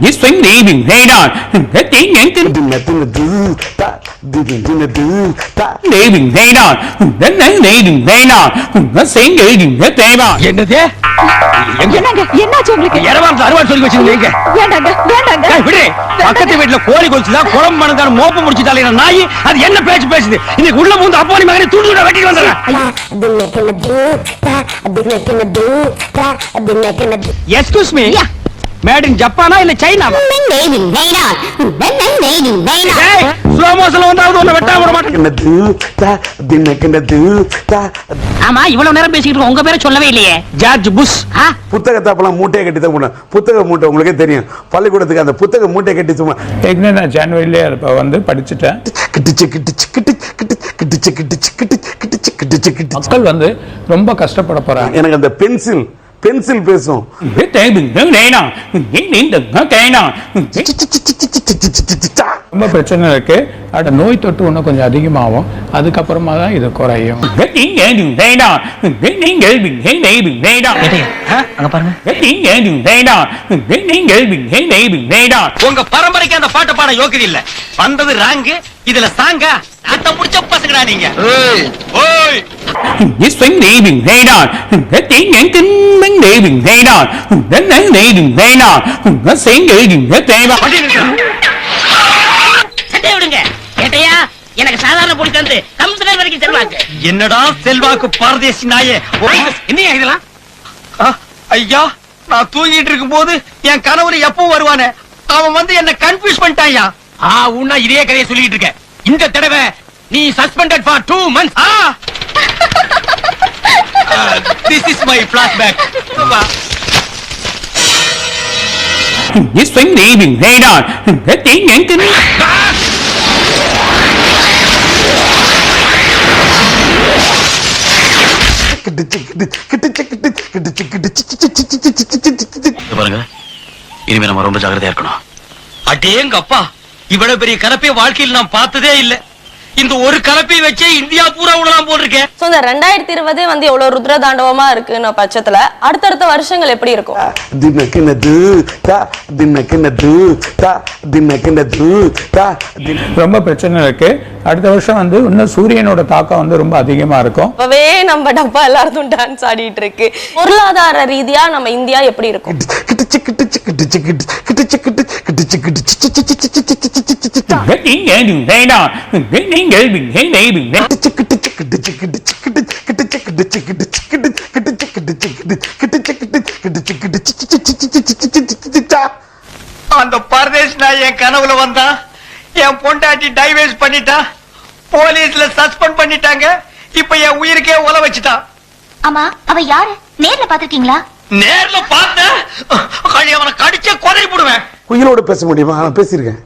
This swing leaving head on. That thing do? leaving head on. Then I leaving head on. The same leaving head on. என்னது என்னங்க என்னாச்சு உங்களுக்கு இரவான் அறுவாள் சொல்லி வச்சிருந்தீங்க வேண்டாங்க வேண்டாங்க விடு பக்கத்து வீட்டுல கோழி கொலிச்சுதா குழம்பு மணந்தான மோப்பம் முடிச்சுட்டாலே நாய் அது என்ன பேச்சு பேசுது இன்னைக்கு உள்ள மூந்து அப்பா நீ மகனை துண்டு துண்டா வெட்டிட்டு வந்துடுறேன் எஸ்கூஸ் மீ. மேட் இன் ஜப்பானா இல்ல சைனாவா ஸ்லோ மோஷன்ல வந்தாவது உன்னை வெட்டாம விட மாட்டேன்? ஆமா இவ்வளவு நேரம் பேசிக்கிட்டு இருக்கோம். உங்க பேரை சொல்லவே இல்லையே. George Bush? புத்தகத்தை அப்பெல்லாம் மூட்டையை கட்டி தான் போனேன் புத்தக மூட்டை உங்களுக்கே தெரியும். பள்ளிக்கூடத்துக்கு அந்த புத்தக மூட்டையை கட்டி சும்மா. ஏற்கனவே நான் ஜனவரியிலே இப்போ வந்து படிச்சுட்டேன். கிட்டிச்சு கிட்டிச்சு கிட்டிச்சு கிட்டிச்சு கிட்டிச்சு கிட்டிச்சு கிட்டிச்சு கிட்டிச்சு. மக்கள் வந்து ரொம்ப கஷ்டப்பட போறாங்க. எனக்கு அந்த பென்சில் பென்சில் பேசும். ரொம்ப பிரச்சனை இருக்கு. அட நோய் தொற்று இன்னும் கொஞ்சம் அதிகமாகும். அதுக்கப்புறமா தான் இது குறையும். உங்க பரம்பரைக்கு அந்த பாட்டு பாட யோக்கியம் இல்ல. வந்தது ராங்கு இதுல சாங்கா அத்த முடிச்ச பசங்கடா நீங்க. ஓய் nhất xuyến đi đừng hay đòn hết tiếng nhãn kính bắn đi đừng hay đòn đến nắng đi đừng hay đòn hết xuyến đi đừng hết tê என்னடா செல்வாக்கு பாரதேசி நாயே? என்னையா இதெல்லாம்? ஐயா நான் தூங்கிட்டு இருக்கும் போது என் கணவர் எப்பவும் வருவானே. அவன் வந்து என்ன கன்ஃபியூஸ் பண்ணிட்டாயா ஆ உன்னா இதே கதையை சொல்லிட்டு இருக்க. இந்த தடவை நீ suspended for two months this is my flashback வா You swing the evening head. That thing yanked பாருங்க. இனிமே நம்ம ரொம்ப ஜாகிரதையா இருக்கணும். அடேங்கப்பா. இவ்வளவு பெரிய கலப்பைய வாழ்க்கையில் நான் பார்த்ததே இல்லை. இந்த ஒரு கலப்பையை வச்சே இந்தியா பூரா விடலாம் போல் இருக்கேன் சோ இந்த ரெண்டாயிரத்தி இருபதே வந்து எவ்வளவு ருத்ர தாண்டவமா இருக்குன்னு பட்சத்துல அடுத்தடுத்த வருஷங்கள் எப்படி இருக்கும்? தினக்கின தூ தா தினக்கின தூ தா தினக்கின தூ ரொம்ப பிரச்சனை இருக்கு. அடுத்த வருஷம் வந்து இன்னும் சூரியனோட தாக்கம் வந்து ரொம்ப அதிகமா இருக்கும். இப்பவே நம்ம டப்பா எல்லாரும் டான்ஸ் ஆடிட்டு இருக்கு. பொருளாதார ரீதியா நம்ம இந்தியா எப்படி இருக்கும்? அந்த பரதேஷ் நான் என் கனவுல வந்தான் என் பொண்டாட்டி டைவர்ஸ் பண்ணிட்டான் போலீஸ்ல சஸ்பெண்ட் பண்ணிட்டாங்க இப்ப என் உயிருக்கே உல வச்சுட்டான் ஆமா அவ யாரு? நேர்ல பாத்திருக்கீங்களா நேர்ல பார்த்தேன் கழி அவனை கடிச்சே கொலை போடுவேன். குயிலோட பேச முடியுமா? நான் பேசியிருக்கேன்.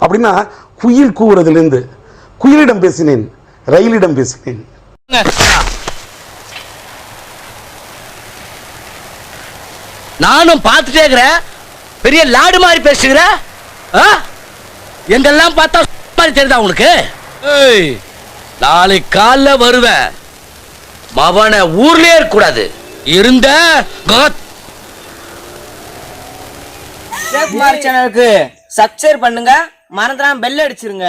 அப்படின்னா குயில் கூவுறதுல இருந்து குயிலிடம் பேசினேன் ரயிலிடம் பேசினேன். நானும் பார்த்துட்டே இருக்கிறேன் பெரிய லாடு மாதிரி பேசுகிற ஆ? எங்கெல்லாம் பார்த்தா மாதிரி தெரியுதா உனக்கு? நாளை கால காலைல வருவேன். மவனை ஊர்லயே இருக்க கூடாது இருந்த சேஃப் மார்க் சேனலுக்கு சப்ஸ்கிரைப் பண்ணுங்க. மறந்துடாம பெல் அடிச்சிருங்க.